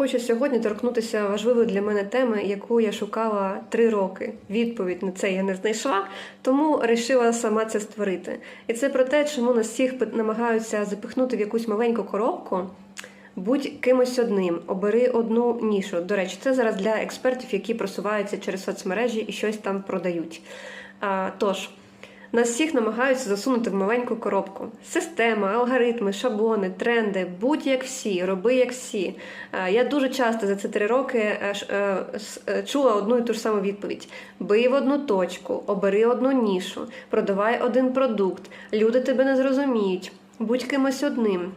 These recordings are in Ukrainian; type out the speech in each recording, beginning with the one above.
Хочу сьогодні торкнутися важливої для мене теми, яку я шукала три роки. Відповідь на це я не знайшла, тому вирішила сама це створити. І це про те, чому нас всіх намагаються запихнути в якусь маленьку коробку. Будь кимось одним, обери одну нішу. До речі, це зараз для експертів, які просуваються через соцмережі і щось там продають. А, тож, нас всіх намагаються засунути в маленьку коробку. Система, алгоритми, шаблони, тренди, будь як всі, роби як всі. Е, Я дуже часто за ці три роки е, е, чула одну і ту ж саму відповідь: бий в одну точку, обери одну нішу, продавай один продукт, люди тебе не зрозуміють, будь кимось одним.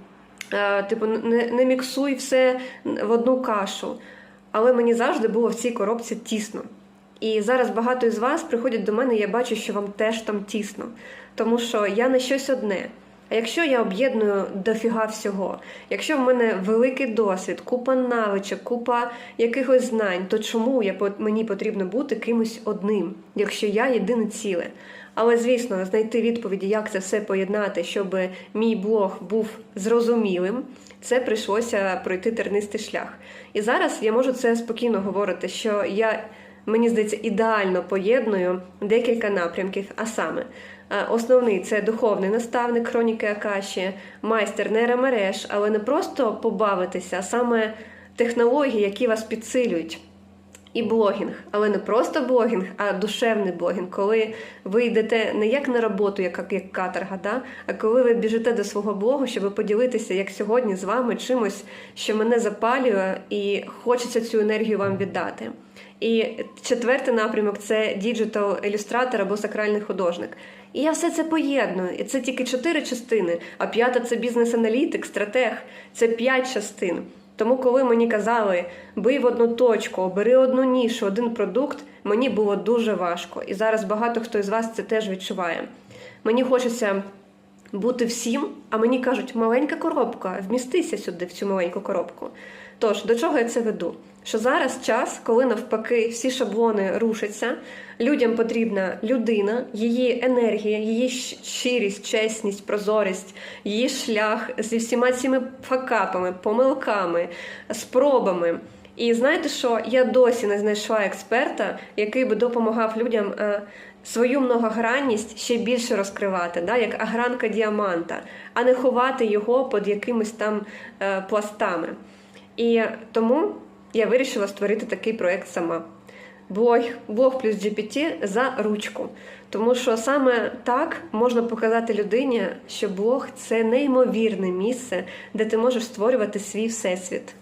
Типу, не, не міксуй все в одну кашу. Але мені завжди було в цій коробці тісно. І зараз багато із вас приходять до мене, і я бачу, що вам теж там тісно. Тому що я не щось одне. А якщо я об'єдную дофіга всього, якщо в мене великий досвід, купа навичок, купа якихось знань, то чому я, мені потрібно бути кимось одним, якщо я єдине ціле? Але звісно, знайти відповіді, як це все поєднати, щоб мій блог був зрозумілим, це прийшлося пройти тернистий шлях. І зараз я можу це спокійно говорити, що я мені здається, ідеально поєдную декілька напрямків. А саме, е, основний це духовний наставник хроніки Акаші, майстер нейромереж, але не просто побавитися, а саме технології, які вас підсилюють. І блогінг, але не просто блогінг, а душевний блогінг, коли ви йдете не як на роботу, як, як каторга, да? а коли ви біжите до свого блогу, щоб поділитися, як сьогодні з вами чимось, що мене запалює, і хочеться цю енергію вам віддати. І четвертий напрямок це діджитал ілюстратор або сакральний художник. І я все це поєдную. І це тільки чотири частини, а п'ята це бізнес-аналітик, стратег, це п'ять частин. Тому, коли мені казали, бий в одну точку, обери одну нішу, один продукт, мені було дуже важко. І зараз багато хто із вас це теж відчуває. Мені хочеться бути всім, а мені кажуть, маленька коробка, вмістися сюди, в цю маленьку коробку. Тож, до чого я це веду? Що зараз час, коли навпаки всі шаблони рушаться, людям потрібна людина, її енергія, її щирість, чесність, прозорість, її шлях зі всіма цими факапами, помилками, спробами. І знаєте що? Я досі не знайшла експерта, який би допомагав людям е, свою многогранність ще більше розкривати, да, як агранка діаманта, а не ховати його під якимись там е, пластами. І тому я вирішила створити такий проект сама. Блог, блог плюс GPT за ручку. Тому що саме так можна показати людині, що блог це неймовірне місце, де ти можеш створювати свій всесвіт.